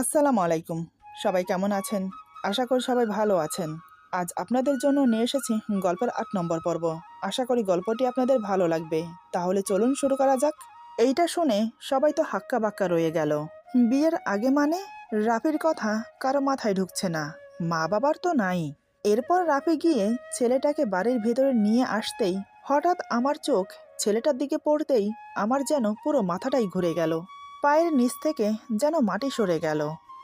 আসসালামু আলাইকুম। সবাই কেমন আছেন? আশা করি সবাই ভালো আছেন। আজ আপনাদের জন্য নিয়ে এসেছি গল্পের আট নম্বর পর্ব। আশা করি গল্পটি আপনাদের ভালো লাগবে। তাহলে চলুন শুরু করা যাক। এইটা শুনে সবাই তো হাক্কা বাক্কা রয়ে গেল। বিয়ের আগে মানে রাফির কথা কারও মাথায় ঢুকছে না। মা বাবার তো নাই। এরপর রাফি গিয়ে ছেলেটাকে বাড়ির ভেতরে নিয়ে আসতেই হঠাৎ আমার চোখ ছেলেটার দিকে পড়তেই আমার যেন পুরো মাথাটাই ঘুরে গেল। পায়ের নিচ থেকে যেন মাটি সরে গেল।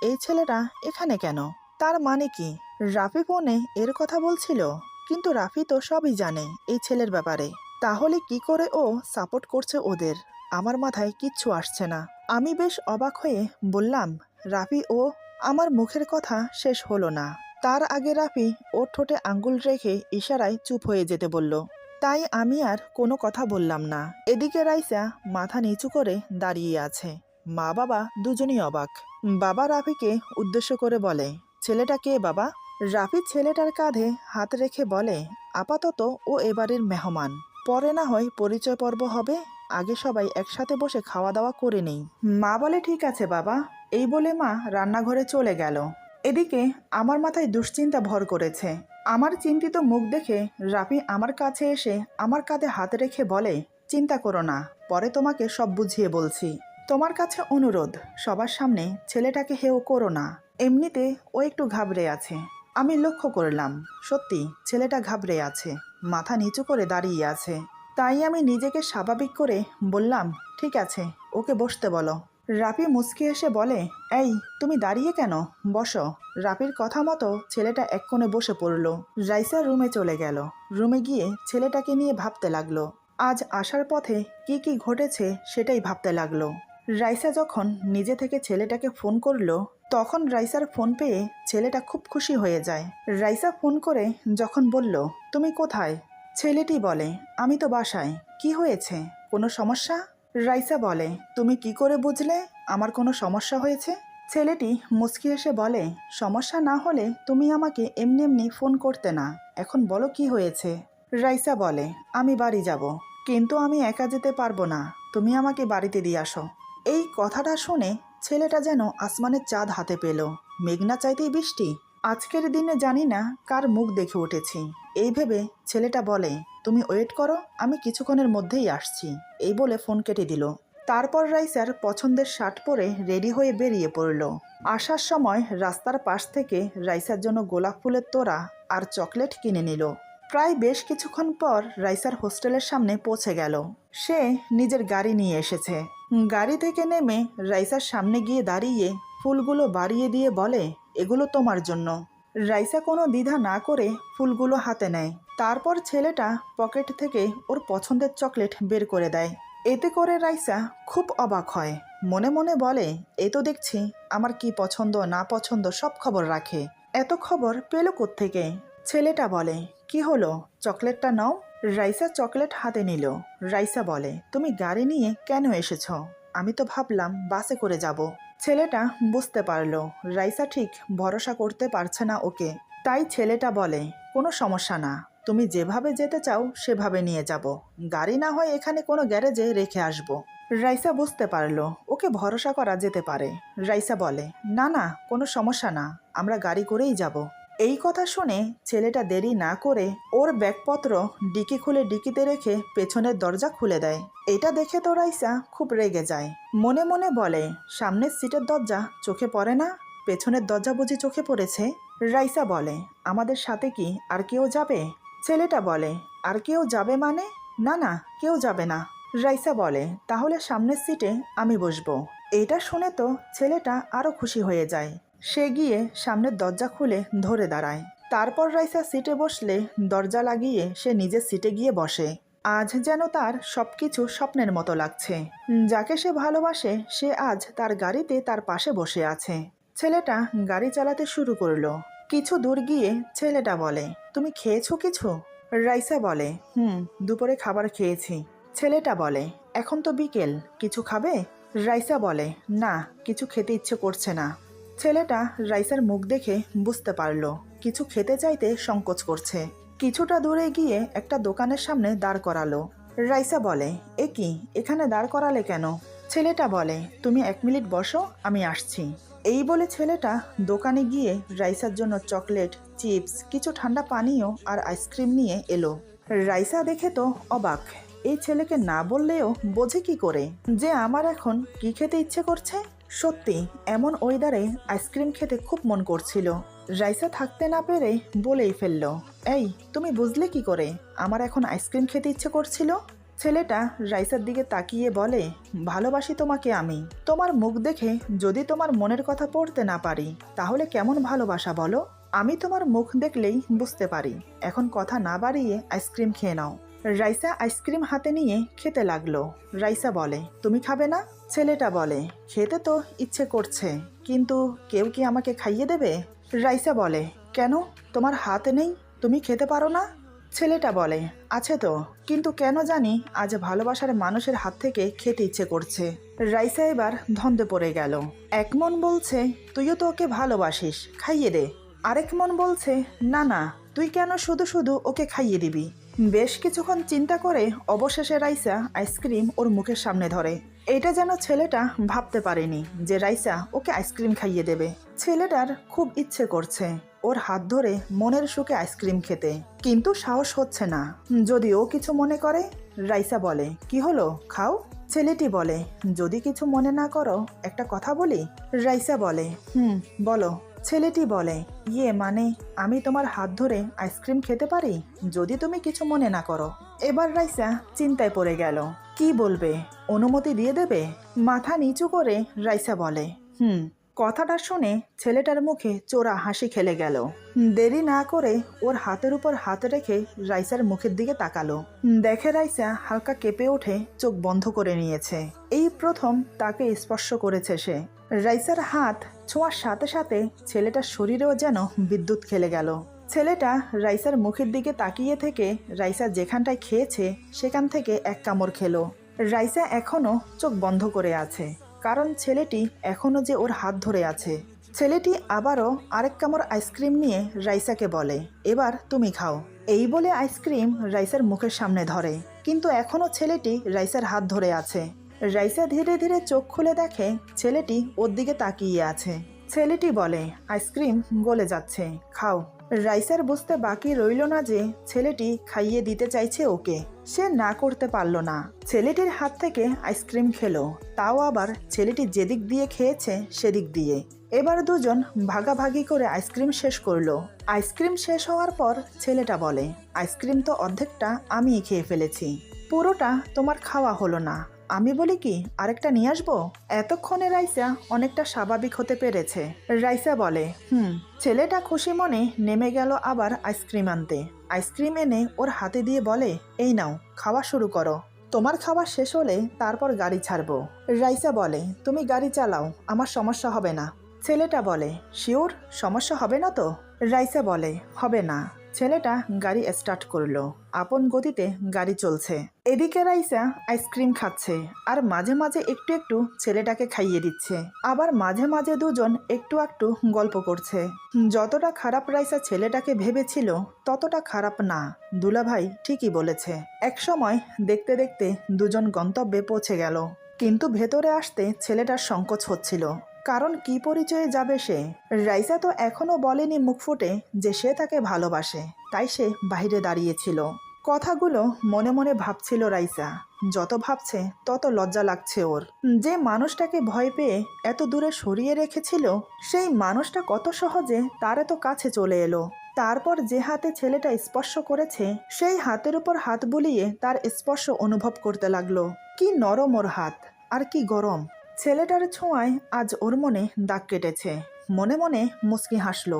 এই ছেলেটা এখানে কেন? তার মানে কি? রাফি ফোনে এর কথা বলছিল, কিন্তু রাফি তো সবই জানে এই ছেলের ব্যাপারে। তাহলে কি করে ও সাপোর্ট করছে ওদের? আমার মাথায় কিচ্ছু আসছে না। আমি বেশ অবাক হয়ে বললাম, রাফি, ও আমার মুখের কথা শেষ হলো না। তার আগে রাফি ওর ঠোঁটে আঙ্গুল রেখে ইশারায় চুপ হয়ে যেতে বলল, তাই আমি আর কোনো কথা বললাম না। এদিকে রাইসা মাথা নিচু করে দাঁড়িয়ে আছে। মা বাবা দুজনই অবাক। বাবা রাফিকে উদ্দেশ্য করে বলে, ছেলেটা কে বাবা? রাফি ছেলেটার কাঁধে হাত রেখে বলে, আপাতত ও এবারের মেহমান। পরে না হয় পরিচয় পর্ব হবে, আগে সবাই একসাথে বসে খাওয়া দাওয়া করে নেই। মা বলে, ঠিক আছে বাবা। এই বলে মা রান্নাঘরে চলে গেল। এদিকে আমার মাথায় দুশ্চিন্তা ভর করেছে। আমার চিন্তিত মুখ দেখে রাফি আমার কাছে এসে আমার কাঁধে হাত রেখে বলে, চিন্তা করো না, পরে তোমাকে সব বুঝিয়ে বলছি। তোমার কাছে অনুরোধ, সবার সামনে ছেলেটাকে হেও করো না। এমনিতে ও একটু ঘাবড়ে আছে। আমি লক্ষ্য করলাম, সত্যি ছেলেটা ঘাবড়ে আছে, মাথা নিচু করে দাঁড়িয়ে আছে। তাই আমি নিজেকে স্বাভাবিক করে বললাম, ঠিক আছে, ওকে বসতে বলো। রাফি মুচকি এসে বলে, এই, তুমি দাঁড়িয়ে কেন? বসো। রাফির কথা মতো ছেলেটা এক কোণে বসে পড়ল। রাইসা রুমে চলে গেল। রুমে গিয়ে ছেলেটাকে নিয়ে ভাবতে লাগল, আজ আসার পথে কি কি ঘটেছে সেটাই ভাবতে লাগল। রাইসা যখন নিজে থেকে ছেলেটাকে ফোন করল, তখন রাইসার ফোন পেয়ে ছেলেটা খুব খুশি হয়ে যায়। রাইসা ফোন করে যখন বলল, তুমি কোথায়? ছেলেটি বলে, আমি তো বাসায়। কি হয়েছে? কোনো সমস্যা? রাইসা বলে, তুমি কি করে বুঝলে? আমার কোনো সমস্যা হয়েছে? ছেলেটি মুচকি এসে বলে, সমস্যা না হলে তুমি আমাকে এমনি এমনি ফোন করতে না। এখন বলো কি হয়েছে? রাইসা বলে, আমি বাড়ি যাব, কিন্তু আমি একা যেতে পারব না। তুমি আমাকে বাড়িতে দিয়ে আসো। এই কথাটা শুনে ছেলেটা যেন আসমানের চাঁদ হাতে পেল। মেঘনা চাইতেই বৃষ্টি। আজকের দিনে জানি না কার মুখ দেখে উঠেছি। এই ভেবে ছেলেটা বলে, তুমি ওয়েট করো, আমি কিছুক্ষণের মধ্যেই আসছি। এই বলে ফোন কেটে দিল। তারপর রাইসার পছন্দের শার্ট পরে রেডি হয়ে বেরিয়ে পড়ল। আসার সময় রাস্তার পাশ থেকে রাইসার জন্য গোলাপ ফুলের তোড়া আর চকলেট কিনে নিল। প্রায় বেশ কিছুক্ষণ পর রাইসার হোস্টেলের সামনে পৌঁছে গেল। সে নিজের গাড়ি নিয়ে এসেছে। গাড়ি থেকে নেমে রাইসার সামনে গিয়ে দাঁড়িয়ে ফুলগুলো বাড়িয়ে দিয়ে বলে, এগুলো তোমার জন্য। রাইসা কোনো দ্বিধা না করে ফুলগুলো হাতে নেয়। তারপর ছেলেটা পকেট থেকে ওর পছন্দের চকলেট বের করে দেয়। এতে করে রাইসা খুব অবাক হয়। মনে মনে বলে, এ তো দেখছি, আমার কি পছন্দ না পছন্দ সব খবর রাখে। এত খবর পেল থেকে ছেলেটা বলে, কি হলো? চকলেটটা নাও। রাইসা চকলেট হাতে নিল। রাইসা বলে, তুমি গাড়ি নিয়ে কেন এসেছ? আমি তো ভাবলাম, বাসে করে যাব। ছেলেটা বুঝতে পারল, রাইসা ঠিক ভরসা করতে পারছে না ওকে। তাই ছেলেটা বলে, কোনো সমস্যা না, তুমি যেভাবে যেতে চাও, সেভাবে নিয়ে যাব। গাড়ি না হয় এখানে কোনো গ্যারেজে রেখে আসব। রাইসা বুঝতে পারল, ওকে ভরসা করা যেতে পারে। রাইসা বলে, না না, কোনো সমস্যা না, আমরা গাড়ি করেই যাব। এই কথা শুনে ছেলেটা দেরি না করে ওর ব্যাগপত্র ডিকি খুলে ডিকিতে রেখে পেছনের দরজা খুলে দেয়। এটা দেখে তো রাইসা খুব রেগে যায়। মনে মনে বলে, সামনের সিটের দরজা চোখে পড়ে না? পেছনের দরজা বুঝি চোখে পড়েছে? রাইসা বলে, আমাদের সাথে কি আর কেউ যাবে? ছেলেটা বলে, আর কেউ যাবে মানে? না না, কেউ যাবে না। রাইসা বলে, তাহলে সামনের সিটে আমি বসবো। এটা শুনে তো ছেলেটা আরও খুশি হয়ে যায়। সে গিয়ে সামনের দরজা খুলে ধরে দাঁড়ায়। তারপর রাইসা সিটে বসলে দরজা লাগিয়ে সে নিজের সিটে গিয়ে বসে। আজ যেন তার সবকিছু স্বপ্নের মতো লাগছে। যাকে সে ভালোবাসে, সে আজ তার গাড়িতে তার পাশে বসে আছে। ছেলেটা গাড়ি চালাতে শুরু করল। কিছু দূর গিয়ে ছেলেটা বলে, তুমি খেয়েছো কিছু? রাইসা বলে, হুম, দুপুরে খাবার খেয়েছি। ছেলেটা বলে, এখন তো বিকেল, কিছু খাবে? রাইসা বলে, না, কিছু খেতে ইচ্ছে করছে না। ছেলেটা রাইসার মুখ দেখে বুঝতে পারল, কিছু খেতে চাইতে সংকোচ করছে। কিছুটা দূরে গিয়ে একটা দোকানের সামনে দাঁড় করালো। রাইসা বলে, এ কি, এখানে দাঁড় করালে কেন? ছেলেটা বলে, তুমি এক মিনিট বসো, আমি আসছি। এই বলে ছেলেটা দোকানে গিয়ে রাইসার জন্য চকলেট, চিপস, কিছু ঠান্ডা পানীয় আর আইসক্রিম নিয়ে এলো। রাইসা দেখে তো অবাক, এই ছেলেকে না বললেও বোঝে কি করে? যে আমার এখন কি খেতে ইচ্ছে করছে? সত্যি, এমন ওয়েদারে আইসক্রিম খেতে খুব মন করছিল। রাইসা থাকতে না পেরে বলেই ফেলল, এই, তুমি বুঝলে কি করে? আমার এখন আইসক্রিম খেতে ইচ্ছে করছিল? ছেলেটা রাইসার দিকে তাকিয়ে বলে, ভালোবাসি তোমাকে আমি। তোমার মুখ দেখে যদি তোমার মনের কথা পড়তে না পারি, তাহলে কেমন ভালোবাসা বলো? আমি তোমার মুখ দেখলেই বুঝতে পারি। এখন কথা না বাড়িয়ে আইসক্রিম খেয়ে নাও। রাইসা আইসক্রিম হাতে নিয়ে খেতে লাগল। রাইসা বলে, তুমি খাবে না? ছেলেটা বলে, খেতে তো ইচ্ছে করছে, কিন্তু কেউ কি আমাকে খাইয়ে দেবে? রাইসা বলে, কেন? তোমার হাত নেই? তুমি খেতে পারো না? ছেলেটা বলে, আছে তো, কিন্তু কেন জানি আজ ভালোবাসার মানুষের হাত থেকে খেতে ইচ্ছে করছে। রাইসা এবার ধন্দে পড়ে গেল, এক মন বলছে, তুইও তো ওকে ভালোবাসিস, খাইয়ে দে। আরেক মন বলছে, না না, তুই কেন শুধু শুধু ওকে খাইয়ে দিবি? বেশ কিছুক্ষণ চিন্তা করে অবশেষে রাইসা আইসক্রিম ওর মুখের সামনে ধরে। এটা যেন ছেলেটা ভাবতে পারেনি যে রাইসা ওকে আইসক্রিম খাইয়ে দেবে। ছেলেটার খুব ইচ্ছে করছে ওর হাত ধরে মনের সুখে আইসক্রিম খেতে। কিন্তু সাহস হচ্ছে না। যদি ও কিছু মনে করে, রাইসা বলে, কি হলো? খাও? ছেলেটি বলে, যদি কিছু মনে না করো, একটা কথা বলি? রাইসা বলে, হুম, বলো। ছেলেটি বলে ইয়ে মানে আমি তোমার হাত ধরে আইসক্রিম খেতে পারি? যদি তুমি কিছু মনে না করো। এবার রাইসা চিন্তায় পড়ে গেল। কি বলবে? অনুমতি দিয়ে দেবে? মাথা নিচু করে রাইসা বলে, হুম। কথাটা শুনে ছেলেটার মুখে চোরা হাসি খেলে গেল। দেরি না করে ওর হাতের উপর হাত রেখে রাইসার মুখের দিকে তাকালো। দেখে রাইসা হালকা কেঁপে উঠে চোখ বন্ধ করে নিয়েছে। এই প্রথম তাকে স্পর্শ করেছে সে। রাইসার হাত ছোঁয়ার সাথে সাথে ছেলেটার শরীরেও যেন বিদ্যুৎ খেলে গেল। ছেলেটা রাইসার মুখের দিকে তাকিয়ে থেকে রাইসা যেখানটায় খেয়েছে সেখান থেকে এক কামড় খেলো। রাইসা এখনও চোখ বন্ধ করে আছে, কারণ ছেলেটি এখনও যে ওর হাত ধরে আছে। ছেলেটি আবারও আরেক কামড় আইসক্রিম নিয়ে রাইসাকে বলে, এবার তুমি খাও। এই বলে আইসক্রিম রাইসার মুখের সামনে ধরে, কিন্তু এখনও ছেলেটি রাইসার হাত ধরে আছে। রাইসা ধীরে ধীরে চোখ খুলে দেখে ছেলেটি ওর দিকে তাকিয়ে আছে। ছেলেটি বলে, আইসক্রিম গলে যাচ্ছে, খাও। রাইসার বুঝতে বাকি রইল না যে ছেলেটি খাইয়ে দিতে চাইছে ওকে। সে না করতে পারল না। ছেলেটির হাত থেকে আইসক্রিম খেলো, তাও আবার ছেলেটি যেদিক দিয়ে খেয়েছে সেদিক দিয়ে। এবার দুজন ভাগাভাগি করে আইসক্রিম শেষ করল। আইসক্রিম শেষ হওয়ার পর ছেলেটা বলে, আইসক্রিম তো অর্ধেকটা আমিই খেয়ে ফেলেছি। পুরোটা তোমার খাওয়া হলো না। আমি বলি কি, আরেকটা নিয়ে আসব? এতক্ষণে রাইসা অনেকটা স্বাভাবিক হতে পেরেছে। রাইসা বলে, হুম, ছেলেটা খুশি মনে নেমে গেল আবার আইসক্রিম আনতে। আইসক্রিম এনে ওর হাতে দিয়ে বলে, এই নাও, খাওয়া শুরু করো। তোমার খাওয়া শেষ হলে তারপর গাড়ি ছাড়বো। রাইসা বলে, তুমি গাড়ি চালাও, আমার সমস্যা হবে না। ছেলেটা বলে, শিওর, সমস্যা হবে না তো? রাইসা বলে, হবে না। ছেলেটা গাড়ি স্টার্ট করল। আপন গতিতে গাড়ি চলছে। এদিকে রাইসা আইসক্রিম খাচ্ছে আর মাঝে মাঝে একটু একটু ছেলেটাকে খাইয়ে দিচ্ছে। আবার মাঝে মাঝে দুজন একটু একটু গল্প করছে। যতটা খারাপ রাইসা ছেলেটাকে ভেবেছিল, ততটা খারাপ না। দুলাভাই ঠিকই বলেছে। এক সময় দেখতে দেখতে দুজন গন্তব্যে পৌঁছে গেল। কিন্তু ভেতরে আসতে ছেলেটার সংকোচ হচ্ছিল। কারণ কি পরিচয়ে যাবে সে? রাইসা তো এখনও বলেনি মুখ ফুটে যে সে তাকে ভালোবাসে, তাই সে বাইরে দাঁড়িয়েছিল। কথাগুলো মনে মনে ভাবছিল রাইসা। যত ভাবছে, তত লজ্জা লাগছে ওর। যে মানুষটাকে ভয় পেয়ে এত দূরে সরিয়ে রেখেছিল, সেই মানুষটা কত সহজে তার এত কাছে চলে এলো। তারপর যে হাতে ছেলেটা স্পর্শ করেছে, সেই হাতের উপর হাত বুলিয়ে তার স্পর্শ অনুভব করতে লাগল। কি নরম ওর হাত, আর কি গরম। ছেলেটার ছোঁয়ায় আজ ওর মনে দাগ কেটেছে। মনে মনে মুচকি হাসলো।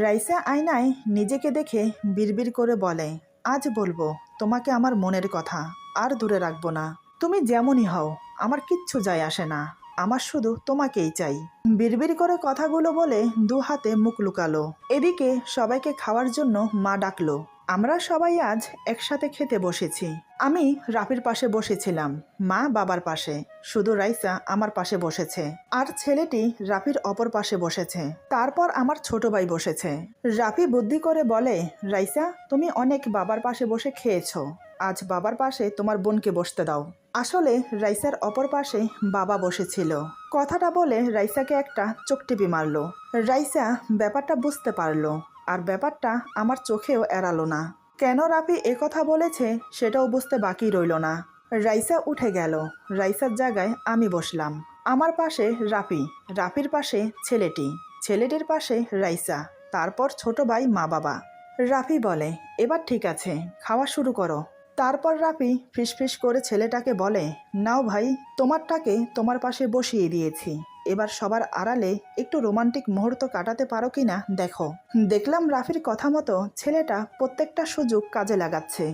রাইসা আয়নায় নিজেকে দেখে বিড়বিড় করে বলে, আজ বলব, তোমাকে আমার মনের কথা, আর দূরে রাখব না। তুমি যেমনই হও, আমার কিচ্ছু যায় আসে না। আমার শুধু তোমাকেই চাই। বিড়বিড় করে কথাগুলো বলে দু হাতে মুখ লুকালো। এদিকে সবাইকে খাওয়ার জন্য মা ডাকলো আমরা সবাই আজ একসাথে খেতে বসেছি। আমি রাফির পাশে বসেছিলাম, মা বাবার পাশে। শুধু রাইসা আমার পাশে বসেছে। আর ছেলেটি রাফির অপর পাশে বসেছে। তারপর আমার ছোট ভাই বসেছে। রাফি বুদ্ধি করে বলে, রাইসা, তুমি অনেক বাবার পাশে বসে খেয়েছো। আজ বাবার পাশে তোমার বোনকে বসতে দাও। আসলে রাইসার অপর পাশে বাবা বসেছিল। কথাটা বলে রাইসাকে একটা চোখ টিপি মারলো। রাইসা ব্যাপারটা বুঝতে পারল। আর ব্যাপারটা আমার চোখেও এড়ালো না। কেন রাফি কথা বলেছে সেটাও বুঝতে বাকি রইল না। রাইসা উঠে গেল। রাইসার জায়গায় আমি বসলাম। আমার পাশে রাফি। রাফির পাশে ছেলেটি। ছেলেটির পাশে রাইসা। তারপর ছোট ভাই মা বাবা। রাফি বলে, এবার ঠিক আছে, খাওয়া শুরু করো। তারপর রাফি ফিসফিস করে ছেলেটাকে বলে, নাও ভাই, তোমারটাকে তোমার পাশে বসিয়ে দিয়েছি। এবার সবার আড়ালে একটু রোমান্টিক মুহূর্ত কাটাতে পারো কি না দেখো। দেখলাম রাফির কথা মতো ছেলেটা প্রত্যেকটা সুযোগ কাজে লাগাচ্ছে।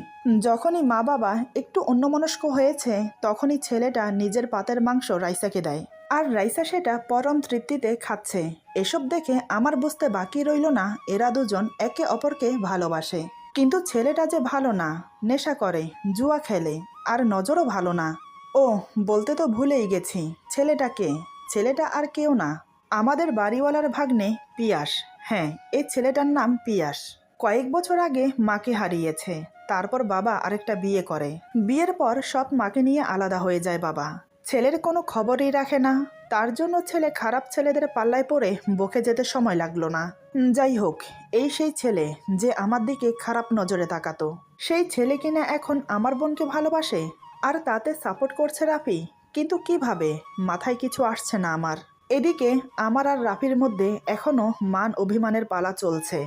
যখনই মা বাবা একটু অন্যমনস্ক হয়েছে, তখনই ছেলেটা নিজের পাতের মাংস রাইসাকে দেয়। আর রাইসা সেটা পরম তৃপ্তিতে খাচ্ছে। এসব দেখে আমার বুঝতে বাকি রইল না, এরা দুজন একে অপরকে ভালোবাসে। কিন্তু ছেলেটা যে ভালো না, নেশা করে, জুয়া খেলে, আর নজরও ভালো না। ও বলতে তো ভুলেই গেছি ছেলেটাকে ছেলেটা আর কেউ না। আমাদের বাড়িওয়ালার ভাগ্নে পিয়াস। হ্যাঁ এই ছেলেটার নাম পিয়াস। কয়েক বছর আগে মাকে হারিয়েছে। তারপর বাবা আরেকটা বিয়ে করে। বিয়ের পর সব মাকে নিয়ে আলাদা হয়ে যায় বাবা। ছেলের কোনো খবরই রাখে না। তার জন্য ছেলে খারাপ ছেলেদের পাল্লায় পড়ে বকে যেতে সময় লাগল না। যাই হোক, এই সেই ছেলে যে আমার দিকে খারাপ নজরে তাকাতো। সেই ছেলে কিনা এখন আমার বোনকে ভালোবাসে? আর তাতে সাপোর্ট করছে রাফি? কিন্তু কীভাবে? মাথায় কিছু আসছে না আমার। এদিকে আমার আর রাফির মধ্যে এখনও মান অভিমানের পালা চলছে।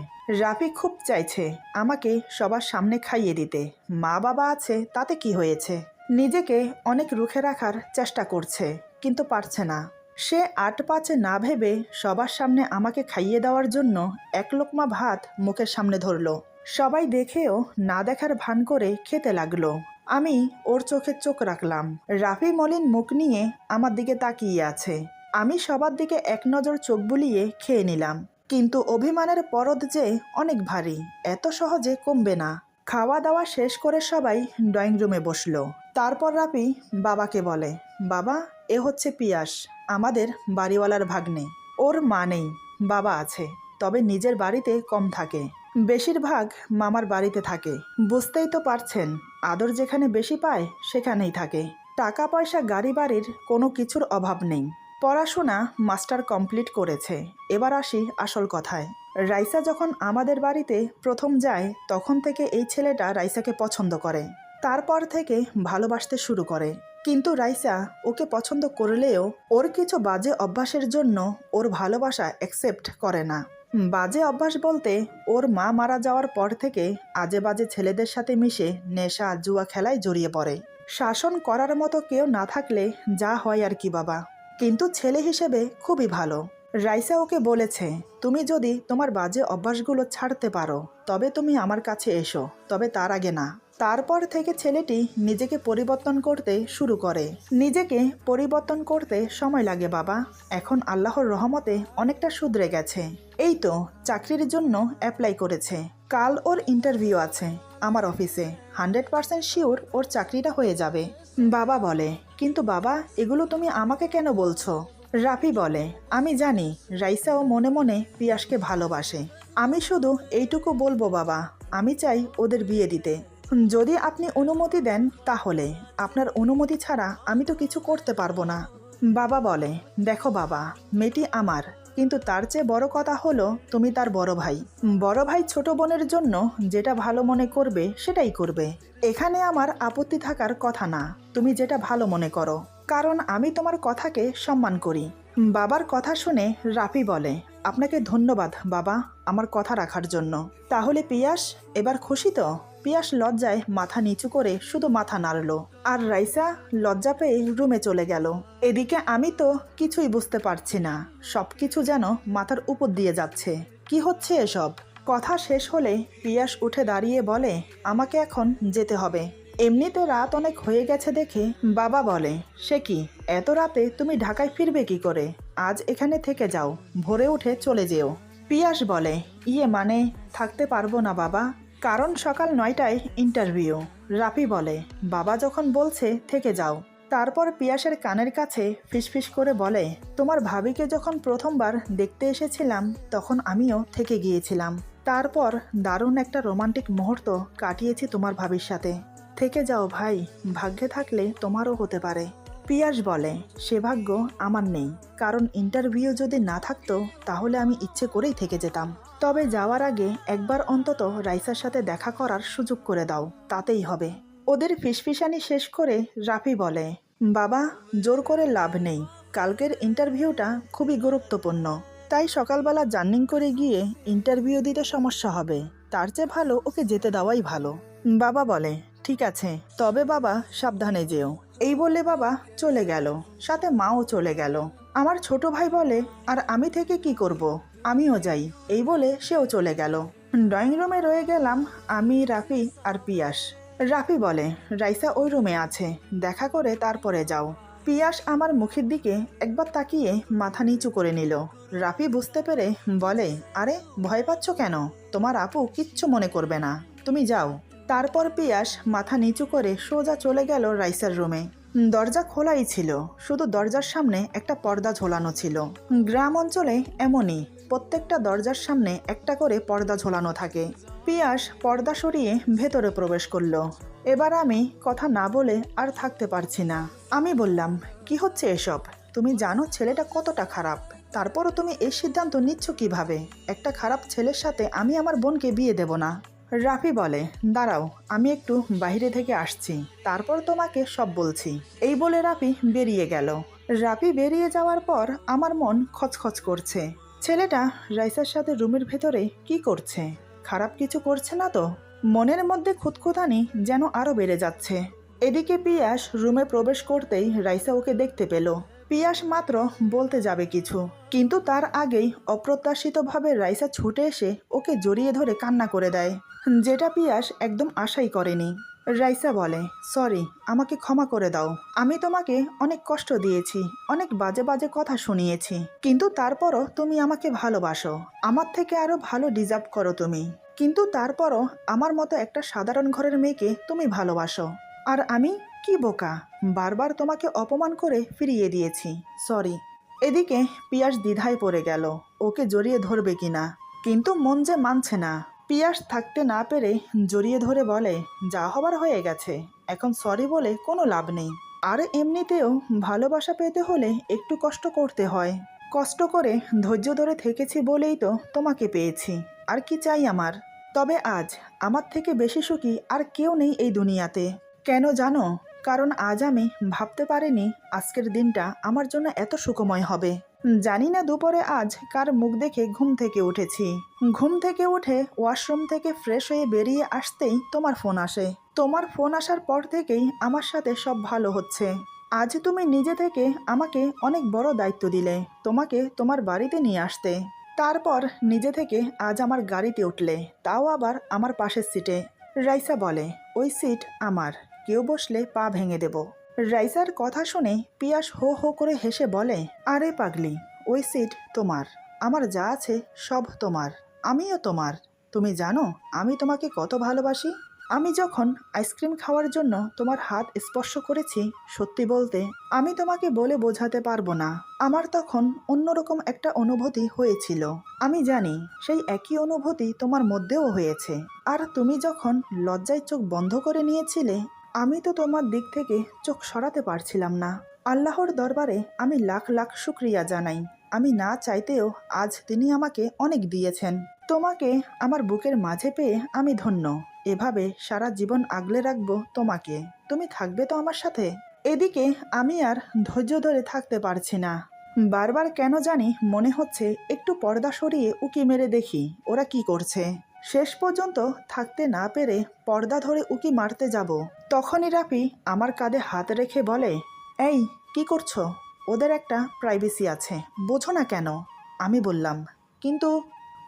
রাফি খুব চাইছে আমাকে সবার সামনে খাইয়ে দিতে। মা বাবা আছে, তাতে কি হয়েছে? নিজেকে অনেক রুখে রাখার চেষ্টা করছে, কিন্তু পারছে না। সে আট পাঁচে না ভেবে সবার সামনে আমাকে খাইয়ে দেওয়ার জন্য এক লোকমা ভাত মুখের সামনে ধরলো। সবাই দেখেও না দেখার ভান করে খেতে লাগল। আমি ওর চোখে চোখ রাখলাম। রাফি মলিন মুখ নিয়ে আমার দিকে তাকিয়ে আছে। আমি সবার দিকে এক নজর চোখ বুলিয়ে খেয়ে নিলাম। কিন্তু অভিমানের পরদ যে অনেক ভারী, এত সহজে কমবে না। খাওয়া দাওয়া শেষ করে সবাই ড্রয়িং রুমে বসল। তারপর রাপি বাবাকে বলে, বাবা, এ হচ্ছে পিয়াস, আমাদের বাড়িওয়ালার ভাগ্নে। ওর মা নেই, বাবা আছে, তবে নিজের বাড়িতে কম থাকে। বেশিরভাগ মামার বাড়িতে থাকে। বুঝতেই তো পারছেন আদর যেখানে বেশি পায়, সেখানেই থাকে। টাকা পয়সা গাড়ি বাড়ির কোনো কিছুর অভাব নেই। পড়াশোনা মাস্টার কমপ্লিট করেছে। এবার আসি আসল কথায়। রাইসা যখন আমাদের বাড়িতে প্রথম যায়, তখন থেকে এই ছেলেটা রাইসাকে পছন্দ করে। তারপর থেকে ভালোবাসতে শুরু করে। কিন্তু রাইসা ওকে পছন্দ করলেও ওর কিছু বাজে অভ্যাসের জন্য ওর ভালোবাসা অ্যাকসেপ্ট করে না। বাজে অভ্যাস বলতে ওর মা মারা যাওয়ার পর থেকে আজে বাজে ছেলেদের সাথে মিশে নেশা, জুয়া খেলায় জড়িয়ে পড়ে। শাসন করার মতো কেউ না থাকলে যা হয় আর কি বাবা। কিন্তু ছেলে হিসেবে খুবই ভালো। রাইসা ওকে বলেছে, তুমি যদি তোমার বাজে অভ্যাসগুলো ছাড়তে পারো, তবে তুমি আমার কাছে এসো, তবে তার আগে না। তারপর থেকে ছেলেটি নিজেকে পরিবর্তন করতে শুরু করে। নিজেকে পরিবর্তন করতে সময় লাগে, বাবা। এখন আল্লাহর রহমতে অনেকটা শুধরে গেছে। এই তো চাকরির জন্য অ্যাপ্লাই করেছে। কাল ওর ইন্টারভিউ আছে আমার অফিসে হান্ড্রেড পার্সেন্ট শিওর ওর চাকরিটা হয়ে যাবে। বাবা বলে, কিন্তু বাবা, এগুলো তুমি আমাকে কেন বলছো? রাফি বলে, আমি জানি রাইসা ও মনে মনে পিয়াসকে ভালোবাসে। আমি শুধু এইটুকু বলব, বাবা। আমি চাই ওদের বিয়ে দিতে। যদি আপনি অনুমতি দেন, তাহলে। আপনার অনুমতি ছাড়া আমি তো কিছু করতে পারব না। বাবা বলে, দেখো বাবা, মেয়েটি আমার। কিন্তু তার চেয়ে বড় কথা হলো, তুমি তার বড় ভাই। বড় ভাই ছোট বোনের জন্য যেটা ভালো মনে করবে, সেটাই করবে। এখানে আমার আপত্তি থাকার কথা না। তুমি যেটা ভালো মনে করো। কারণ আমি তোমার কথাকে সম্মান করি। বাবার কথা শুনে রাফি বলে, আপনাকে ধন্যবাদ বাবা, আমার কথা রাখার জন্য। তাহলে পিয়াস, এবার খুশি তো? পিয়াস লজ্জায় মাথা নিচু করে শুধু মাথা নাড়ল। আর রাইসা লজ্জা পেয়ে রুমে চলে গেল। এদিকে আমি তো কিছুই বুঝতে পারছি না। সব কিছু যেন মাথার উপর দিয়ে যাচ্ছে। কি হচ্ছে এসব? কথা শেষ হলে পিয়াস উঠে দাঁড়িয়ে বলে, আমাকে এখন যেতে হবে। এমনিতে রাত অনেক হয়ে গেছে দেখে বাবা বলে, সে কি, এত রাতে তুমি ঢাকায় ফিরবে কি করে? আজ এখানে থেকে যাও, ভোরে উঠে চলে যেও। পিয়াস বলে ইয়ে মানে থাকতে পারব না বাবা। কারণ সকাল নয়টায় ইন্টারভিউ রাফি বলে, বাবা যখন বলছে, থেকে যাও। তারপর পিয়াসের কানের কাছে ফিসফিস করে বলে, তোমার ভাবিকে যখন প্রথমবার দেখতে এসেছিলাম, তখন আমিও থেকে গিয়েছিলাম। তারপর দারুণ একটা রোমান্টিক মুহূর্ত কাটিয়েছি তোমার ভাবির সাথে। থেকে যাও ভাই, ভাগ্যে থাকলে তোমারও হতে পারে। পিয়াস বলে, সে ভাগ্য আমার নেই। কারণ ইন্টারভিউ যদি না থাকতো, তাহলে আমি ইচ্ছে করেই থেকে যেতাম। তবে যাওয়ার আগে একবার অন্তত রাইসার সাথে দেখা করার সুযোগ করে দাও, তাতেই হবে। ওদের ফিসফিসানি শেষ করে রাফি বলে, বাবা, জোর করে লাভ নেই। কালকের ইন্টারভিউটা খুবই গুরুত্বপূর্ণ। তাই সকালবেলা জার্নিং করে গিয়ে ইন্টারভিউ দিতে সমস্যা হবে। তার চেয়ে ভালো ওকে যেতে দেওয়াই ভালো। বাবা বলে, ঠিক আছে। তবে বাবা, সাবধানে যেও। এই বলে বাবা চলে গেল। সাথে মাও চলে গেল। আমার ছোট ভাই বলে, আর আমি থেকে কি করব? আমিও যাই। এই বলে সেও চলে গেল। ড্রয়িং রুমে রয়ে গেলাম আমি, রাফি আর পিয়াস। রাফি বলে, রাইসা ওই রুমে আছে, দেখা করে তারপরে যাও। পিয়াস আমার মুখের দিকে একবার তাকিয়ে মাথা নিচু করে নিল। রাফি বুঝতে পেরে বলে, আরে, ভয় পাচ্ছ কেন? তোমার আপু কিচ্ছু মনে করবে না। তুমি যাও। তারপর পিয়াস মাথা নিচু করে সোজা চলে গেল রাইসার রুমে। দরজা খোলাই ছিল, শুধু দরজার সামনে একটা পর্দা ঝোলানো ছিল। গ্রাম অঞ্চলে এমনই। প্রত্যেকটা দরজার সামনে একটা করে পর্দা ঝোলানো থাকে। পিয়াস পর্দা সরিয়ে ভেতরে প্রবেশ করল। এবার আমি কথা না বলে আর থাকতে পারছি না। আমি বললাম, কি হচ্ছে এসব? তুমি জানো ছেলেটা কতটা খারাপ। তারপরও তুমি এই সিদ্ধান্ত নিচ্ছ কীভাবে? একটা খারাপ ছেলের সাথে আমি আমার বোনকে বিয়ে দেব না। রাফি বলে, দাঁড়াও, আমি একটু বাইরে থেকে আসছি। তারপর তোমাকে সব বলছি। এই বলে রাফি বেরিয়ে গেল। রাফি বেরিয়ে যাওয়ার পর আমার মন খচখচ করছে। ছেলেটা রাইসার সাথে রুমের ভেতরে কি করছে? খারাপ কিছু করছে না তো? মনের মধ্যে খুঁতখুতানি যেন আরও বেড়ে যাচ্ছে। এদিকে পিয়াস রুমে প্রবেশ করতেই রাইসা ওকে দেখতে পেল। পিয়াস মাত্র বলতে যাবে কিছু, কিন্তু তার আগেই অপ্রত্যাশিতভাবে রাইসা ছুটে এসে ওকে জড়িয়ে ধরে কান্না করে দেয়, যেটা পিয়াস একদম আশাই করেনি। রাইসা বলে, সরি, আমাকে ক্ষমা করে দাও। আমি তোমাকে অনেক কষ্ট দিয়েছি, অনেক বাজে বাজে কথা শুনিয়েছি। কিন্তু তারপরও তুমি আমাকে ভালোবাসো। আমার থেকে আরও ভালো ডিজার্ভ করো তুমি। কিন্তু তারপরও আমার মতো একটা সাধারণ ঘরের মেয়েকে তুমি ভালোবাসো। আর আমি কি বোকা? বারবার তোমাকে অপমান করে ফিরিয়ে দিয়েছি। সরি। এদিকে পিয়াস দ্বিধায় পড়ে গেল। ওকে জড়িয়ে ধরবে কিনা? কিন্তু মন যে মানছে না। পিয়াস থাকতে না পেরে জড়িয়ে ধরে বলে, যা হবার হয়ে গেছে। এখন সরি বলে কোনো লাভ নেই। আর এমনিতেও ভালোবাসা পেতে হলে একটু কষ্ট করতে হয়। কষ্ট করে ধৈর্য ধরে থেকেছি বলেই তো তোমাকে পেয়েছি। আর কি চাই আমার? তবে আজ আমার থেকে বেশি সুখী আর কেউ নেই এই দুনিয়াতে। কেন জানো? কারণ আজ আমি ভাবতে পারিনি আজকের দিনটা আমার জন্য এত সুখময় হবে। জানি না দুপুরে আজ কার মুখ দেখে ঘুম থেকে উঠেছি। ঘুম থেকে উঠে ওয়াশরুম থেকে ফ্রেশ হয়ে বেরিয়ে আসতেই তোমার ফোন আসে। তোমার ফোন আসার পর থেকেই আমার সাথে সব ভালো হচ্ছে। আজ তুমি নিজে থেকে আমাকে অনেক বড় দায়িত্ব দিলে, তোমাকে তোমার বাড়িতে নিয়ে আসতে। তারপর নিজে থেকে আজ আমার গাড়িতে উঠলে, তাও আবার আমার পাশের সিটে রাইসা বলে, ওই সিট আমার। কেউ বসলে পা ভেঙে দেব। রাইসার কথা শুনে পিয়াস হো হো করে হেসে বলে, আরে পাগলি, ওই সিট তোমার। আমার যা আছে সব তোমার। আমিও তোমার। তুমি জানো, আমি তোমাকে কত ভালোবাসি। আমি যখন আইসক্রিম খাওয়ার জন্য তোমার হাত স্পর্শ করেছি, সত্যি বলতে, আমি তোমাকে বলে বোঝাতে পারব না। আমার তখন অন্যরকম একটা অনুভূতি হয়েছিল। আমি জানি, সেই একই অনুভূতি তোমার মধ্যেও হয়েছে। আর তুমি যখন লজ্জায় চোখ বন্ধ করে নিয়েছিলে আমি তো তোমার দিক থেকে চোখ সরাতে পারছিলাম না। আল্লাহর দরবারে আমি লাখ লাখ শুক্রিয়া জানাই। আমি না চাইতেও আজ তিনি আমাকে অনেক দিয়েছেন। তোমাকে আমার বুকের মাঝে পেয়ে আমি ধন্য। এভাবে সারা জীবন আগলে রাখব তোমাকে। তুমি থাকবে তো আমার সাথে? এদিকে আমি আর ধৈর্য ধরে থাকতে পারছি না। বারবার কেন জানি মনে হচ্ছে একটু পর্দা সরিয়ে উকি মেরে দেখি, ওরা কি করছে? শেষ পর্যন্ত থাকতে না পেরে পর্দা ধরে উকি মারতে যাব। তখনই রাফি আমার কাঁধে হাত রেখে বলে, এই, কি করছ? ওদের একটা প্রাইভেসি আছে। বোঝো না কেন? আমি বললাম, কিন্তু,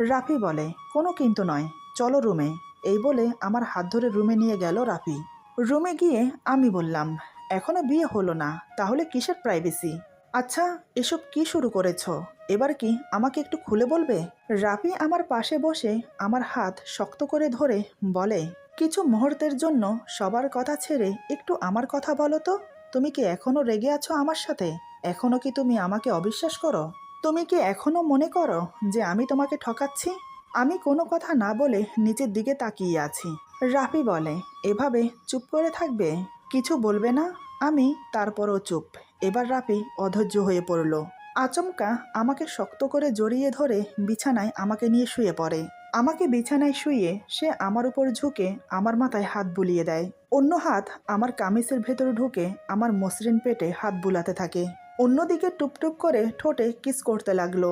রাফি বলে, কোনো কিন্তু নয়। চলো রুমে। এই বলে আমার হাত ধরে রুমে নিয়ে গেল রাফি। রুমে গিয়ে আমি বললাম, এখনও বিয়ে হলো না, তাহলে কিসের প্রাইভেসি আচ্ছা এসব কি শুরু করেছ? এবার কি আমাকে একটু খুলে বলবে? রাফি আমার পাশে বসে আমার হাত শক্ত করে ধরে বলে, কিছু মুহূর্তের জন্য সবার কথা ছেড়ে একটু আমার কথা বলো তো। তুমি কি এখনও রেগে আছো আমার সাথে? এখনও কি তুমি আমাকে অবিশ্বাস করো? তুমি কি এখনও মনে করো যে আমি তোমাকে ঠকাচ্ছি? আমি কোনো কথা না বলে নিচের দিকে তাকিয়ে আছি। রাফি বলে, এভাবে চুপ করে থাকবে? কিছু বলবে না? আমি তারপরও চুপ। এবার রাফি অধৈর্য হয়ে পড়ল। আচমকা আমাকে শক্ত করে জড়িয়ে ধরে বিছানায় আমাকে নিয়ে শুয়ে পড়ে। আমাকে বিছানায় শুয়ে সে আমার উপর ঝুঁকে আমার মাথায় হাত বুলিয়ে দেয়। অন্য হাত আমার কামিজের ভেতর ঢুকে আমার মসৃণ পেটে হাত বুলাতে থাকে। অন্যদিকে টুপটুপ করে ঠোঁটে কিস করতে লাগল।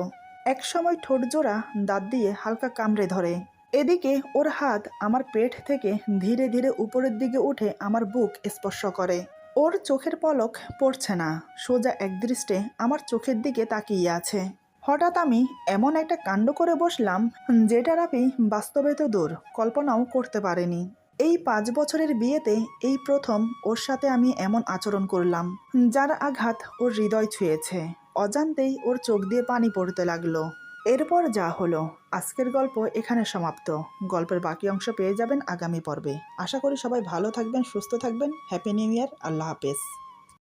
একসময় ঠোঁট জোড়া দাঁত দিয়ে হালকা কামড়ে ধরে। এদিকে ওর হাত আমার পেট থেকে ধীরে ধীরে উপরের দিকে উঠে আমার বুক স্পর্শ করে। ওর চোখের পলক পড়ছে না। সোজা একদৃষ্টে আমার চোখের দিকে তাকিয়ে আছে। হঠাৎ আমি এমন একটা কাণ্ড করে বসলাম, যেটার আমি বাস্তবে তো দূর, কল্পনাও করতে পারিনি। এই পাঁচ বছরের বিয়েতে এই প্রথম ওর সাথে আমি এমন আচরণ করলাম, যার আঘাত ওর হৃদয় ছুঁয়েছে। অজান্তেই ওর চোখ দিয়ে পানি পড়তে লাগল। এরপর যা হলো, আজকের গল্প এখানে সমাপ্ত। গল্পের বাকি অংশ পেয়ে যাবেন আগামী পর্বে। আশা করি সবাই ভালো থাকবেন, সুস্থ থাকবেন। হ্যাপি নিউ ইয়ার আল্লাহ হাফেজ।